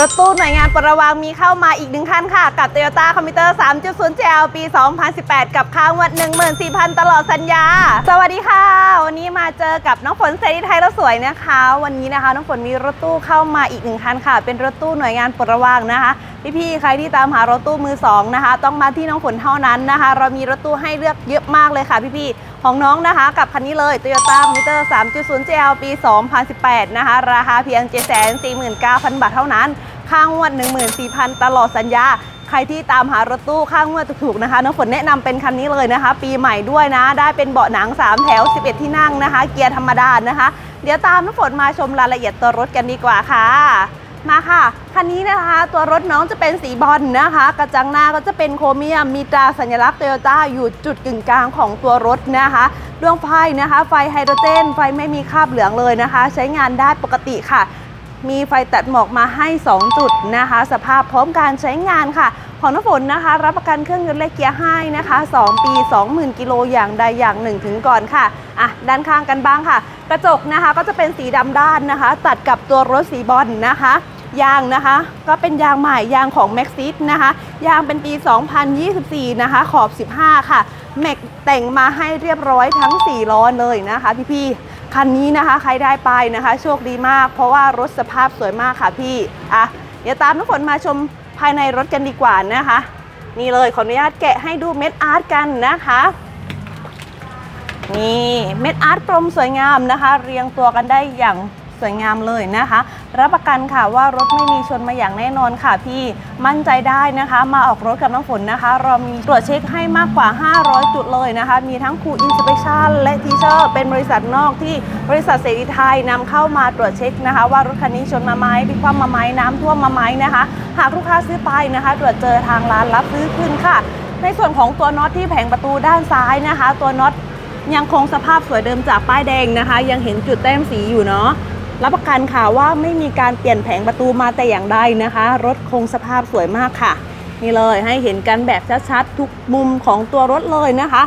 รถตู้หน่วยงานประวางมีเข้ามาอีกหนึ่งคันค่ะ กับ Toyota c o m m u t e r 3.0 JL ปี 2018 กับค่างวด 14,000 ตลอดสัญญา สวัสดีค่ะ วันนี้มาเจอกับน้องฝนเซรีไทยรถสวยนะคะ วันนี้นะคะ น้องฝนมีรถตู้เข้ามาอีกหนึ่งคันค่ะ เป็นรถตู้หน่วยงานประวางนะคะ พี่ๆ ใครที่ตามหารถตู้มือสองนะคะ ต้องมาที่น้องฝนเท่านั้นนะคะ เรามีรถตู้ให้เลือกเยอะมากเลยค่ะพี่ๆ ของน้องนะคะ กับคันนี้เลย Toyota m m u t e r 3.0 GL ปี 2018 นะคะ ราคาเพียง 749,000 บาทเท่านั้น ค่างวด 14,000 ตลอดสัญญา ใครที่ตามหารถตู้ค่างวดถูกๆนะคะ น้องฝนแนะนำเป็นคันนี้เลยนะคะ ปีใหม่ด้วยนะ ได้เป็นเบาะหนัง 3 แถว 11 ที่นั่งนะคะ เกียร์ธรรมดานะคะ เดี๋ยวตามน้องฝนมาชมรายละเอียดตัวรถกันดีกว่าค่ะ มาค่ะคันนี้นะคะตัวรถน้องจะเป็นสีบอลนะคะ กระจังหน้าก็จะเป็นโครเมียมมีตราสัญลักษณ์โตโยต้าอยู่จุดกึ่งกลางของตัวรถนะคะดวงไฟนะคะ ไฟไฮโดรเจน ไฟไม่มีคราบเหลืองเลยนะคะ ใช้งานได้ปกติค่ะ มีไฟตัดหมอกมาให้ 2 จุดนะคะ สภาพพร้อมการใช้งานค่ะ ของน้ำฝนนะคะ รับประกันเครื่องยนต์และเกียร์ให้นะคะ 2 ปี 20,000 กิโลอย่างใดอย่างหนึ่งถึงก่อนค่ะอะด้านข้างกันบ้างค่ะ กระจกนะคะก็จะเป็นสีดำด้านนะคะ ตัดกับตัวรถสีบอลนะคะ ยางนะคะ ก็เป็นยางใหม่ยางของ m a x ซินะคะ ยางเป็นปี 2024 นะคะ ขอบ 15 ค่ะแม็กแต่งมาให้เรียบร้อยทั้ง 4 ล้อเลยนะคะ พี่ๆคันนี้นะคะ ใครได้ไปนะคะ โชคดีมาก เพราะว่ารถสภาพสวยมากค่ะพี่อะเดี๋ยวตามน้ำฝนมาชมภายในรถกันดีกว่านะคะ นี่เลยขออนุญาตแกะให้ดูเม็ดอาร์ตกันนะคะนี่เม็ดอาร์ตกลมสวยงามนะคะ เรียงตัวกันได้อย่าง วยงามเลยนะคะ รับประกันค่ะว่ารถไม่มีชนมาอย่างแน่นอนค่ะพี่มั่นใจได้นะคะ มาออกรถกับน้องฝนนะคะ เรามีตรวจเช็คให้มากกว่า 500 จุดเลยนะคะ มีทั้งครูอินสเปคชันและทีเชอร์เป็นบริษัทนอกที่บริษัทเสรีไทยนำเข้ามาตรวจเช็คนะคะ ว่ารถคันนี้ชนมาไหมพิคว่ำมาไหมน้ำท่วมมาไหมนะคะ หากลูกค้าซื้อไปนะคะ ตรวจเจอทางร้านรับซื้อคืนค่ะ ในส่วนของตัวน็อตที่แผงประตูด้านซ้ายนะคะ ตัวน็อตยังคงสภาพสวยเดิมจากป้ายแดงนะคะ ยังเห็นจุดแต้มสีอยู่เนาะ รับประกันค่ะว่าไม่มีการเปลี่ยนแผงประตูมาแต่อย่างใดนะคะ รถคงสภาพสวยมากค่ะ นี่เลยให้เห็นกันแบบชัดๆ ทุกมุมของตัวรถเลยนะคะ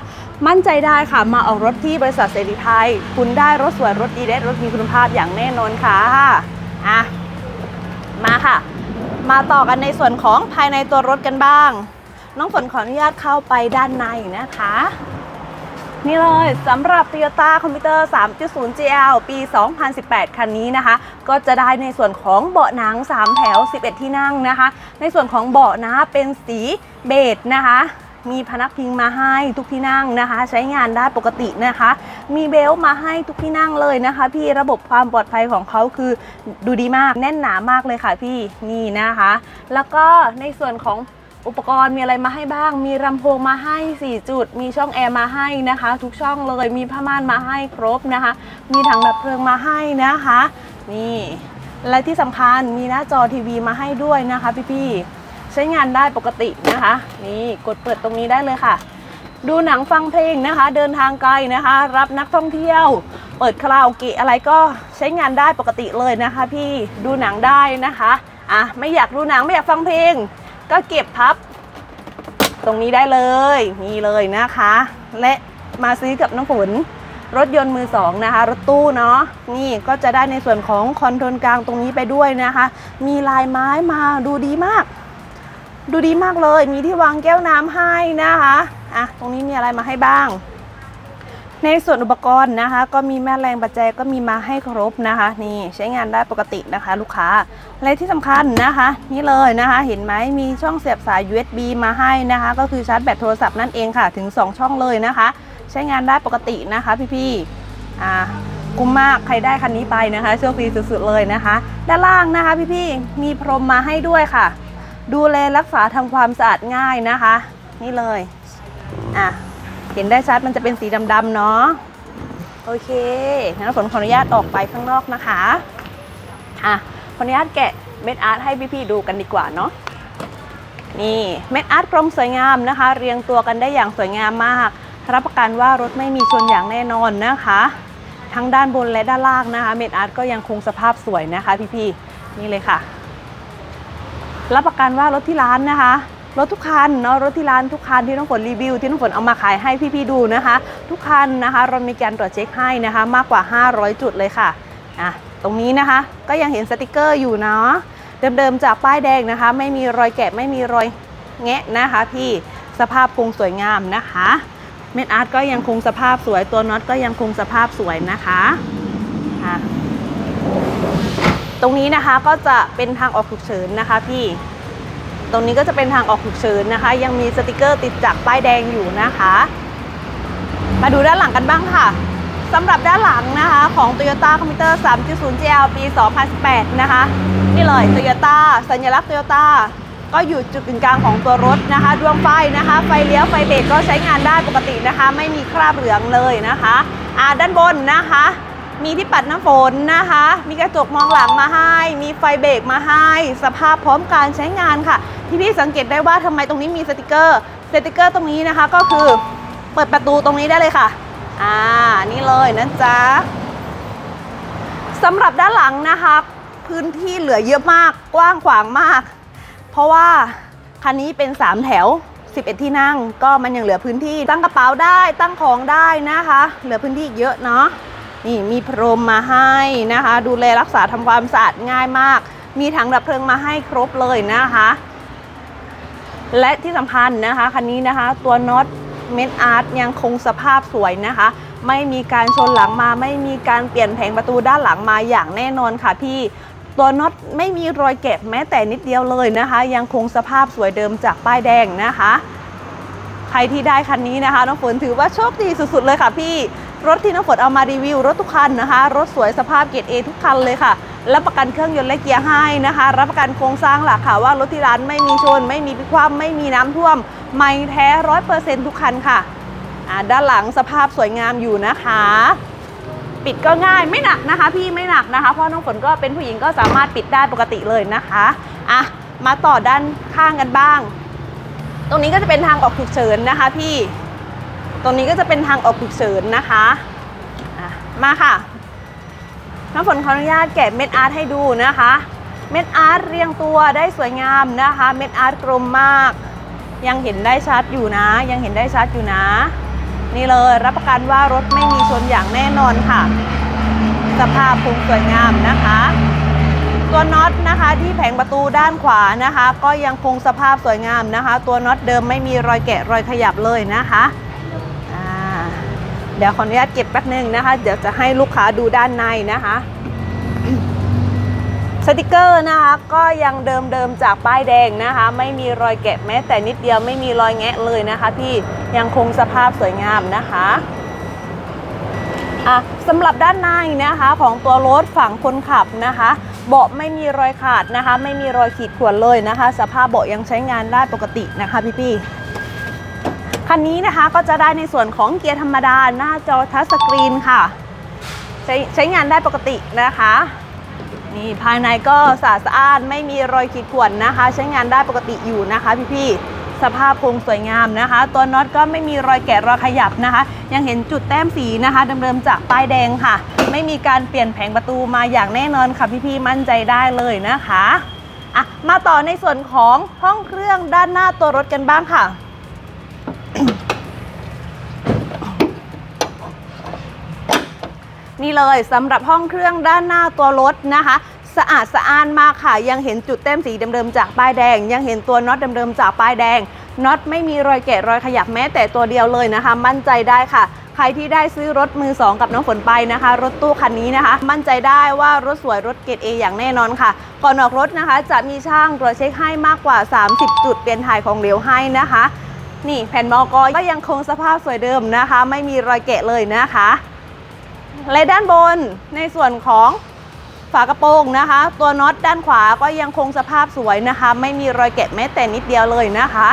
มั่นใจได้ค่ะมาออกรถที่บริษัทเสรีไทย คุณได้รถสวยรถดีและรถมีคุณภาพอย่างแน่นอนค่ะอะมาค่ะ มาต่อกันในส่วนของภายในตัวรถกันบ้าง น้องฝนขออนุญาตเข้าไปด้านในนะคะ นี่เลยสำหรับ Toyota c o m p u t e r 3.0 GL ปี 2018 คันนี้นะคะ ก็จะได้ในส่วนของเบาะหนัง 3 แถว 11 ที่นั่งนะคะ ในส่วนของเบาะนะเป็นสีเบจนะคะมีพนักพิงมาให้ทุกที่นั่งนะคะ ใช้งานได้ปกตินะคะ มีเบลต์มาให้ทุกที่นั่งเลยนะคะ พี่ระบบความปลอดภัยของเขาคือดูดีมากแน่นหนามากเลยค่ะพี่นี่นะคะ แล้วก็ในส่วนของ อุปกรณ์มีอะไรมาให้บ้าง มีลำโพงมาให้ 4 จุด มีช่องแอร์มาให้นะคะ ทุกช่องเลยมีผ้าม่านมาให้ครบนะคะ มีถังดับเพลิงมาให้นะคะ นี่และที่สำคัญมีหน้าจอทีวีมาให้ด้วยนะคะพี่ๆใช้งานได้ปกตินะคะ นี่กดเปิดตรงนี้ได้เลยค่ะ ดูหนังฟังเพลงนะคะ เดินทางไกลนะคะ รับนักท่องเที่ยว เปิดคาราโอเกะอะไรก็ใช้งานได้ปกติเลยนะคะ พี่ดูหนังได้นะคะอะไม่อยากดูหนังไม่อยากฟังเพลง ก็เก็บพับ ตรงนี้ได้เลยนี่เลยนะคะ และมาซื้อกับน้องฝนรถยนต์มือสองนะคะ รถตู้เนาะนี่ก็จะได้ในส่วนของคอนโทรลกลางตรงนี้ไปด้วยนะคะ มีลายไม้มาดูดีมาก ดูดีมากเลย มีที่วางแก้วน้ำให้นะคะอะตรงนี้มีอะไรมาให้บ้าง ในส่วนอุปกรณ์นะคะ ก็มีแม่แรงประแจก็มีมาให้ครบนะคะ นี่ใช้งานได้ปกตินะคะ ลูกค้าและที่สำคัญนะคะ นี่เลยนะคะ เห็นไหมมีช่องเสียบสาย USB มาให้นะคะ ก็คือชาร์จแบตโทรศัพท์นั่นเองค่ะ ถึง 2 ช่องเลยนะคะ ใช้งานได้ปกตินะคะ พี่ๆอ่าคุ้มมากใครได้คันนี้ไปนะคะโชคดีสุดๆเลยนะคะ ด้านล่างนะคะ พี่ๆมีพรมมาให้ด้วยค่ะ ดูแลรักษาทำความสะอาดง่ายนะคะ นี่เลยอะ เห็นได้ชัดมันจะเป็นสีดำๆเนาะโอเคงั้นฝนขออนุญาตออกไปข้างนอกนะคะอะขออนุญาตแกะเม็ดอาร์ตให้พี่ๆดูกันดีกว่าเนาะนี่เม็ดอาร์ตกลมสวยงามนะคะ เรียงตัวกันได้อย่างสวยงามมาก รับประกันว่ารถไม่มีชนอย่างแน่นอนนะคะ ทั้งด้านบนและด้านล่างนะคะ เม็ดอาร์ตก็ยังคงสภาพสวยนะคะ พี่ๆนี่เลยค่ะ รับประกันว่ารถที่ร้านนะคะ รถทุกคันเนาะรถที่ร้านทุกคันที่น้องฝนรีวิว ที่น้องฝนเอามาขายให้พี่ๆดูนะคะ ทุกคันนะคะเรามีการตรวจเช็คให้นะคะ มากกว่า 500 จุดเลยค่ะอะตรงนี้นะคะก็ยังเห็นสติกเกอร์อยู่เนาะเดิมๆจากป้ายแดงนะคะ ไม่มีรอยแกะไม่มีรอยแงะนะคะ พี่สภาพคงสวยงามนะคะเม็ดอาร์ตก็ยังคงสภาพสวยตัวน็อตก็ยังคงสภาพสวยนะคะะตรงนี้นะคะก็จะเป็นทางออกฉุกเฉินนะคะพี่ ตรงนี้ก็จะเป็นทางออกฉุกเฉินนะคะ ยังมีสติกเกอร์ติดจากป้ายแดงอยู่นะคะ มาดูด้านหลังกันบ้างค่ะสำหรับด้านหลังนะคะของ Toyota Commuter 3.0 GL ปี 2018 นะคะ นี่เลย Toyota สัญลักษณ์ Toyota ก็อยู่จุดกึ่งกลางของตัวรถนะคะ ดวงไฟนะคะ ไฟเลี้ยวไฟเบรกก็ใช้งานได้ปกตินะคะ ไม่มีคราบเหลืองเลยนะคะ อ่าด้านบนนะคะ มีที่ปัดน้ำฝนนะคะ มีกระจกมองหลังมาให้ มีไฟเบรกมาให้ สภาพพร้อมการใช้งานค่ะ ที่พี่สังเกตได้ว่าทำไมตรงนี้มีสติกเกอร์ สติกเกอร์ตรงนี้นะคะก็คือเปิดประตูตรงนี้ได้เลยค่ะ อ่า นี่เลยนะจ๊ะสำหรับด้านหลังนะคะ พื้นที่เหลือเยอะมาก กว้างขวางมาก เพราะว่าคันนี้เป็น 3 แถว 11 ที่นั่ง ก็มันยังเหลือพื้นที่ ตั้งกระเป๋าได้ ตั้งของได้นะคะ เหลือพื้นที่เยอะเนาะ นี่มีพรมมาให้นะคะ ดูแลรักษาทำความสะอาดง่ายมาก มีถังดับเพลิงมาให้ครบเลยนะคะ และที่สำคัญนะคะคันนี้นะคะ ตัวน็อตเมดอาร์ตยังคงสภาพสวยนะคะ ไม่มีการชนหลังมาไม่มีการเปลี่ยนแผงประตูด้านหลังมาอย่างแน่นอนค่ะพี่ตัวน็อตไม่มีรอยแกะแม้แต่นิดเดียวเลยนะคะ ยังคงสภาพสวยเดิมจากป้ายแดงนะคะ ใครที่ได้คันนี้นะคะน้องฝนถือว่าโชคดีสุดๆเลยค่ะพี่ รถที่น้องฝนเอามารีวิว รถทุกคันนะคะ รถสวยสภาพเกรดเอทุกคันเลยค่ะรับประกันเครื่องยนต์และเกียร์ให้นะคะ รับประกันโครงสร้างหลักค่ะว่ารถที่ร้านไม่มีชน ไม่มีพลิกคว่ำไม่มีน้ำท่วม ไม่แท้ร้อยเปอร์เซ็นต์ทุกคันค่ะด้านหลังสภาพสวยงามอยู่นะคะ ปิดก็ง่ายไม่หนักนะคะ พี่ไม่หนักนะคะ เพราะน้องฝนก็เป็นผู้หญิงก็สามารถปิดได้ปกติเลยนะคะอะมาต่อด้านข้างกันบ้าง ตรงนี้ก็จะเป็นทางออกฉุกเฉินนะคะ พี่ รงนี้ก็จะเป็นทางออกฉุกเฉินนะคะะมาค่ะ น้ำฝนขออนุญาตแกะเม็ดอาร์ตให้ดูนะคะ เม็ดอาร์ตเรียงตัวได้สวยงามนะคะ เม็ดอาร์ตกลมมาก ยังเห็นได้ชัดอยู่นะ ยังเห็นได้ชัดอยู่นะ นี่เลยรับประกันว่ารถไม่มีชนอย่างแน่นอนค่ะ สภาพคงสวยงามนะคะตัวน็อตนะคะที่แผงประตูด้านขวานะคะ ก็ยังคงสภาพสวยงามนะคะ ตัวน็อตเดิมไม่มีรอยแกะรอยขยับเลยนะคะ เดี๋ยวขออนุญาตเก็บแป๊บนึงนะคะ เดี๋ยวจะให้ลูกค้าดูด้านในนะคะสติกเกอร์นะคะก็ยังเดิมๆจากป้ายแดงนะคะ ไม่มีรอยแกะแม้แต่นิดเดียวไม่มีรอยแงะเลยนะคะพี่ยังคงสภาพสวยงามนะคะอะสำหรับด้านในนะคะของตัวรถฝั่งคนขับนะคะ เบาะไม่มีรอยขาดนะคะ ไม่มีรอยขีดข่วนเลยนะคะ สภาพเบาะยังใช้งานได้ปกตินะคะพี่ คันนี้นะคะก็จะได้ในส่วนของเกียร์ธรรมดาหน้าจอทัชสกรีนค่ะ ใช้ใช้งานได้ปกตินะคะนี่ภายในก็สะอาดสะอานไม่มีรอยขีดข่วนนะคะ ใช้งานได้ปกติอยู่นะคะพี่ๆสภาพคงสวยงามนะคะ ตัวน็อตก็ไม่มีรอยแกะรอยขยับนะคะ ยังเห็นจุดแต้มสีนะคะเดิมๆจากป้ายแดงค่ะ ไม่มีการเปลี่ยนแผงประตูมาอย่างแน่นอนค่ะพี่ๆมั่นใจได้เลยนะคะอะมาต่อในส่วนของห้องเครื่องด้านหน้าตัวรถกันบ้างค่ะ นี่เลยสำหรับห้องเครื่องด้านหน้าตัวรถนะคะสะอาดสะอ้านมากค่ะ ยังเห็นจุดแต้มสีเดิมๆจากป้ายแดง ยังเห็นตัวน็อตเดิมๆจากป้ายแดงน็อตไม่มีรอยแกะรอยขยับแม้แต่ตัวเดียวเลยนะคะ มั่นใจได้ค่ะ ใครที่ได้ซื้อรถมือสองกับน้องฝนไปนะคะ รถตู้คันนี้นะคะ มั่นใจได้ว่ารถสวยรถเกรดเออย่างแน่นอนค่ะ ก่อนออกรถนะคะ จะมีช่างตรวจเช็คให้มากกว่า 30 จุดเปลี่ยนถ่ายของเหลวให้นะคะ นี่แผ่นมอกก็ยังคงสภาพสวยเดิมนะคะ ไม่มีรอยแกะเลยนะคะ และด้านบนในส่วนของฝากระโปรงนะคะ ตัวน็อตด้านขวาก็ยังคงสภาพสวยนะคะ ไม่มีรอยแกะแม้แต่นิดเดียวเลยนะคะ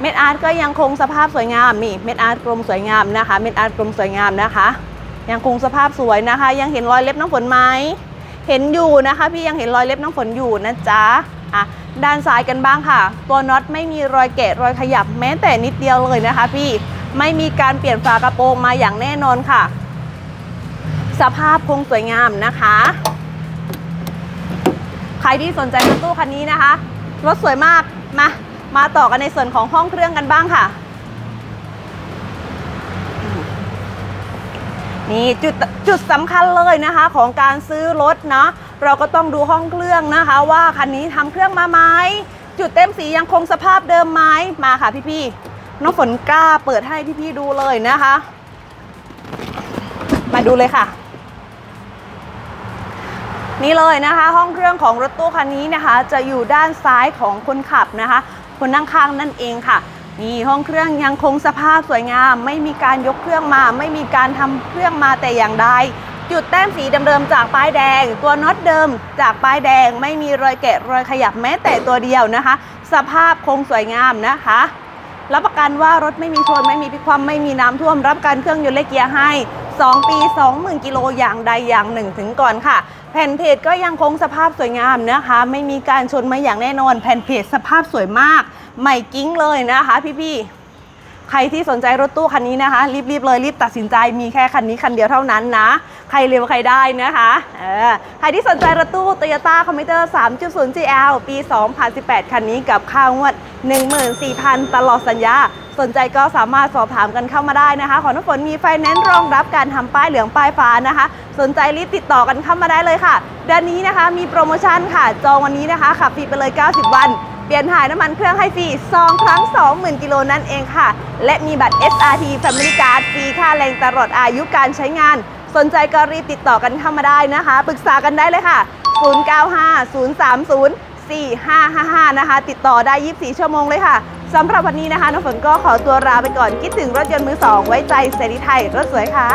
เม็ดอาร์ตก็ยังคงสภาพสวยงามนี่เม็ดอาร์ตกลมสวยงามนะคะ เม็ดอาร์ตกลมสวยงามนะคะ ยังคงสภาพสวยนะคะ ยังเห็นรอยเล็บน้ำฝนไหมเห็นอยู่นะคะ พี่ยังเห็นรอยเล็บน้ำฝนอยู่นะจ๊ะอะด้านซ้ายกันบ้างค่ะ ตัวน็อตไม่มีรอยแกะรอยขยับแม้แต่นิดเดียวเลยนะคะ พี่ไม่มีการเปลี่ยนฝากระโปรงมาอย่างแน่นอนค่ะ สภาพคงสวยงามนะคะ ใครที่สนใจรถตู้คันนี้นะคะ รถสวยมาก มา มาต่อกันในส่วนของห้องเครื่องกันบ้างค่ะ นี่จุดจุดสำคัญเลยนะคะ ของการซื้อรถเนาะ เราก็ต้องดูห้องเครื่องนะคะ ว่าคันนี้ทำเครื่องมาไหมจุดเต็มสียังคงสภาพเดิมไหมมาค่ะพี่ๆน้องฝนกล้าเปิดให้พี่ๆดูเลยนะคะ มาดูเลยค่ะ นี่เลยนะคะ ห้องเครื่องของรถตู้คันนี้นะคะ จะอยู่ด้านซ้ายของคนขับนะคะ คนนั่งข้างนั่นเองค่ะนี่ห้องเครื่องยังคงสภาพสวยงาม ไม่มีการยกเครื่องมา ไม่มีการทำเครื่องมาแต่อย่างใดจุดแต้มสีเดิมๆจากป้ายแดง ตัวน็อตเดิมจากป้ายแดง ไม่มีรอยแกะรอยขยับแม้แต่ตัวเดียวนะคะ สภาพคงสวยงามนะคะรับประกันว่ารถไม่มีชนไม่มีพิคว่ำไม่มีน้ำท่วม รับกันเครื่องยนต์และเกียร์ให้ 2 ปี 20,000 กิโลอย่างใดอย่างหนึ่งถึงก่อนค่ะ แผ่นเพจก็ยังคงสภาพสวยงามนะคะ ไม่มีการชนมาอย่างแน่นอน แผ่นเพจสภาพสวยมาก ใหม่กิ้งเลยนะคะพี่ๆใครที่สนใจรถตู้คันนี้นะคะ รีบๆเลยรีบตัดสินใจมีแค่คันนี้คันเดียวเท่านั้นนะ ใครเร็วใครได้นะคะเออใครที่สนใจรถตู้ Toyota c o m m u t e r 3.0 GL ปี 2018 คันนี้กับค่างวด 14,000 ตลอดสัญญา สนใจก็สามารถสอบถามกันเข้ามาได้นะคะ ขอน้ำฝนมีไฟแนนซ์รองรับการทำป้ายเหลืองป้ายฟ้านะคะ สนใจรีบติดต่อกันเข้ามาได้เลยค่ะเดือนนี้นะคะมีโปรโมชั่นค่ะ จองวันนี้นะคะขับฟรีไปเลย 90 วันเปลี่ยนถ่ายน้ำมันเครื่องให้ฟรี2ครั้ง 20,000 กิโลนั่นเองค่ะ และมีบัตร SRT Family Card ฟรีค่าแรงตลอดอายุการใช้งาน สนใจก็รีบติดต่อกันเข้ามาได้นะคะ ปรึกษากันได้เลยค่ะ 095 030 4555 นะคะ ติดต่อได้ 24 ชั่วโมงเลยค่ะสำหรับวันนี้นะคะน้องฝนก็ขอตัวลาไปก่อนคิดถึงรถยนต์มือสองไว้ใจเซรีไทยรถสวยค่ะ